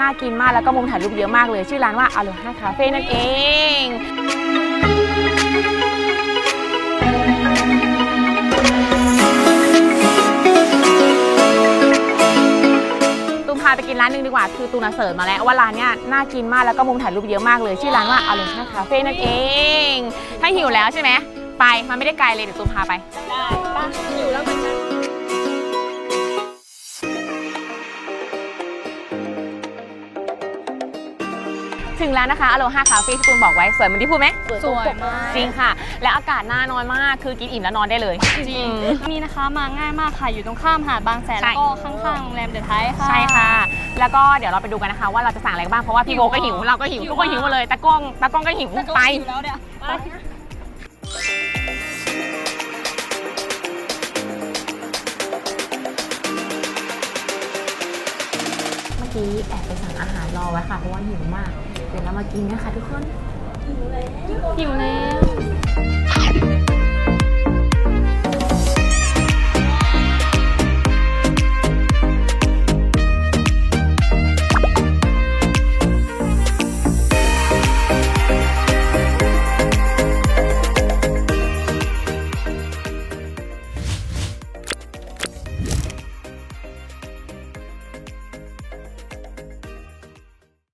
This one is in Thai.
น่ากินมากแล้วก็มุมถ่ายรูปเยอะมากเลย ชื่อร้านว่าอ l o ฮ a คาเฟ่นั่นเองตูมพาไปกินร้านหนึ่งดีกว่าคือตูนอะเสิร์ชมาแล้วว่าร้านเนี้ยน่ากินมากแล้วก็มุมถ่ายรูปเยอะมากเลย ชื่อร้านว่าอ l o ฮ a คาเฟ่นั่นเอง ถ้าหิวแล้วใช่ไหมไปมันไม่ได้ไกลเลยเดี๋ยวตูมพาไปได้ป้าอยู่แล้วเหมือนกัน ถึงแล้วนะคะอโลฮาคาเฟ่ที่ตูนบอกไว้สวยเหมือนที่พูดไหมสวยมาก จริงค่ะ และอากาศน่านอนมากคือกินอิ่มแล้วนอนได้เลย จริงนี่นะคะมาง่ายมากค่ะ อยู่ตรงข้ามหาดบางแสนใช่ แล้วก็ข้างๆโรงแรมเดอะไทค่ะ ใช่ค่ะ แล้วก็เดี๋ยวเราไปดูกันนะคะ ว่าเราจะสั่งอะไรบ้างเพราะว่าพี่โบก็หิวเราก็หิวหิวทุกคนหิวหมดเลยตากล้องตากล้องก็หิวแต่ก็ไปอยู่แล้วเนี่ยไป กี้แอบไปสั่งอาหารรอไว้ค่ะ เพราะว่าหิวมาก เดี๋ยวเรามากินนะคะทุกคน หิวแล้ว